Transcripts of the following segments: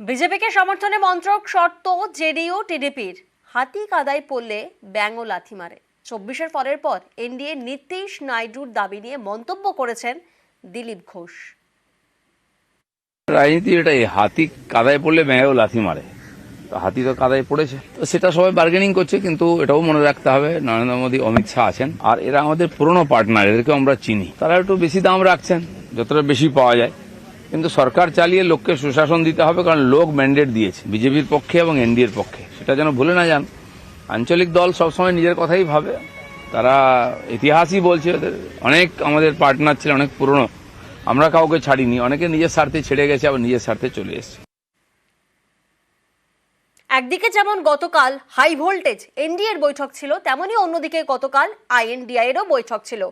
বিজেপিকে সমর্থনে মন্ত্রক শর্ত জেডিও টিডিপির। হাতি কাদায় পড়লে ব্যাঙ ও লাথি মারে। চব্বিশের পরের পর এনডিএ নীতিশ নাইডুর দাবি নিয়ে মন্তব্য করেছেন দিলীপ ঘোষ। রাজনীতি এটাই হাতি কাদায় পড়লে মেয়েও লাথি মারে। হাতি তো কাদায় পড়েছে। তো সেটা সবাই বার্গেনিং করছে, কিন্তু এটাও মনে রাখতে হবে, নরেন্দ্র মোদী, অমিত শাহ আছেন, আর এরা আমাদের পুরনো পার্টনার এদেরকে আমরা চিনি। তারা একটু বেশি দাম রাখছেন, যতটা বেশি পাওয়া যায়। কিন্তু সরকার চালিয়ে লোককে সুশাসন দিতে হবে, কারণ লোক ম্যান্ডেট দিয়েছে, বিজেপির পক্ষে এবং এনডিএর পক্ষে। সেটা যেন ভুলে না যান। আঞ্চলিক দল সবসময় নিজের কথাই ভাবে। তারা ইতিহাসই বলছে, ওদের অনেক আমাদের পার্টনার ছিল, অনেক পুরনো। আমরা কাউকে ছাড়িনি। অনেকে নিজের স্বার্থে ছেড়ে গেছে, আবার নিজের স্বার্থে চলে এসেছে। একদিকে যেমন গতকাল হাই ভোল্টেজ এনডিএর বৈঠক ছিল তেমনই অন্যদিকে গতকাল আইএনডিআই এরও বৈঠক ছিল।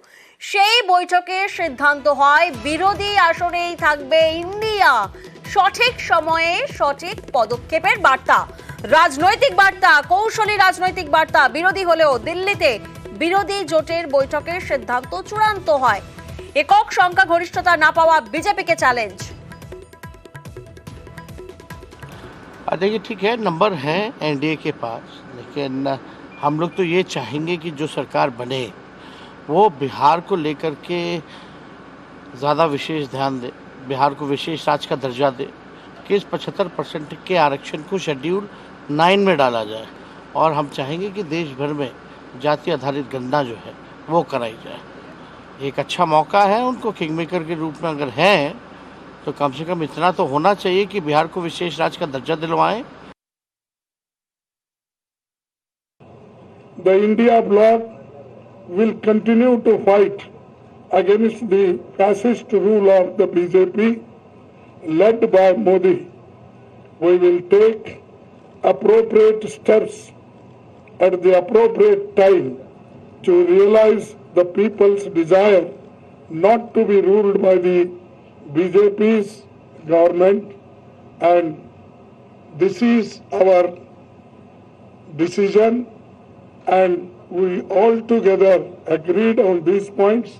সেই বৈঠকে সিদ্ধান্ত হয়, বিরোধী আসনেই থাকবে ইন্ডিয়া। সঠিক সময়ে সঠিক পদক্ষেপের বার্তা। রাজনৈতিক বার্তা, কৌশলী রাজনৈতিক বার্তা, বিরোধী হলেও দিল্লিতে বিরোধী জোটের বৈঠকের সিদ্ধান্ত চূড়ান্ত হয়। একক সংখ্যা গরিষ্ঠতা না পাওয়া বিজেপিকে চ্যালেঞ্জ देखिए ठीक है, नंबर हैं एनडीए के पास, लेकिन हम लोग तो ये चाहेंगे कि जो सरकार बने, वो बिहार को लेकर के ज़्यादा विशेष ध्यान दे, बिहार को विशेष राज्य का दर्जा दे, कि इस पचहत्तर परसेंट के आरक्षण को शेड्यूल नाइन में डाला जाए, और हम चाहेंगे कि देश भर में जाति आधारित गणना जो है, वो कराई जाए। एक अच्छा मौका है उनको किंग मेकर के रूप में अगर हैं तो कम से कम इतना तो होना चाहिए कि बिहार को विशेष राज्य का दर्जा दिलवाएँ। The India bloc will continue to fight against the rule of the BJP led by Modi we will take appropriate steps at the appropriate time to realise the people's desire not to be ruled by the BJP's government and this is our decision and we all together agreed on these points